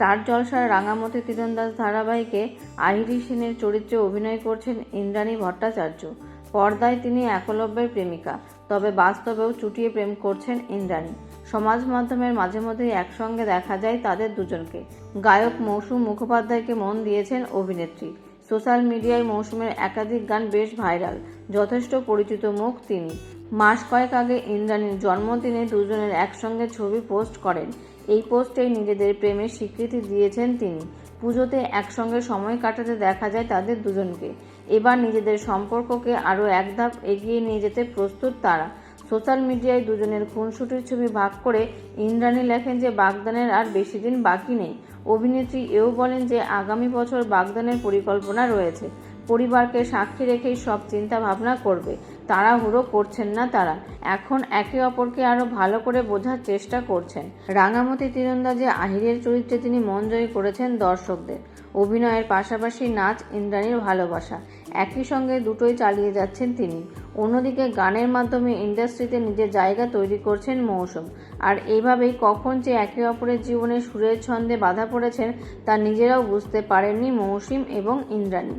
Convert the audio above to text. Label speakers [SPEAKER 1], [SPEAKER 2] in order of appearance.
[SPEAKER 1] Star জলসার রাঙামতি তীরন্দাজ ধারাবাহিকে আহিরি সেনের চরিত্রে অভিনয় করছেন ইন্দ্রাণী ভট্টাচার্য। পর্দায় তিনি একলব্যের প্রেমিকা, তবে বাস্তবেও চুটিয়ে প্রেম করছেন ইন্দ্রাণী। সমাজ মাধ্যমের মাঝে মধ্যেই একসঙ্গে দেখা যায় তাদের দুজনকে। গায়ক মৌসুম মুখোপাধ্যায়কে মন দিয়েছেন অভিনেত্রী। সোশ্যাল মিডিয়ায় মৌসুমের একাধিক গান বেশ ভাইরাল, যথেষ্ট পরিচিত মুখ তিনি। মাস কয়েক আগে ইন্দ্রাণীর জন্মদিনে দুজনের একসঙ্গে ছবি পোস্ট করেন। এই পোস্টেই নিজেদের প্রেমের স্বীকৃতি দিয়েছেন তিনি। পুজোতে একসঙ্গে সময় কাটাতে দেখা যায় তাদের দুজনকে। এবার নিজেদের সম্পর্ককে আরও এক ধাপ এগিয়ে নিয়ে যেতে প্রস্তুত তারা। সোশ্যাল মিডিয়ায় দুজনের খুনসুটির ছবি ভাগ করে ইন্দ্রাণী লেখেন যে, বাগদানের আর বেশি দিন বাকি নেই। অভিনেত্রী এও বলেন যে আগামী বছর বাগদানের পরিকল্পনা রয়েছে। পরিবারকে সাক্ষী রেখেই সব চিন্তা ভাবনা করবে। তাড়াহুড়ো করছেন না তারা। এখন একে অপরকে আরও ভালো করে বোঝার চেষ্টা করছেন। রাঙামতি তীরন্দাজে আহিরের চরিত্রে তিনি মন জয় করেছেন দর্শকদের। অভিনয়ের পাশাপাশি নাচ ইন্দ্রাণীর ভালোবাসা। একই সঙ্গে দুটোই চালিয়ে যাচ্ছেন তিনি। অন্যদিকে গানের মাধ্যমে ইন্ডাস্ট্রিতে নিজের জায়গা তৈরি করছেন মৌসুম। আর এইভাবেই কখন যে একে অপরের জীবনে সুরের ছন্দে বাধা পড়েছেন তা নিজেরাও বুঝতে পারেননি মৌসুম এবং ইন্দ্রাণী।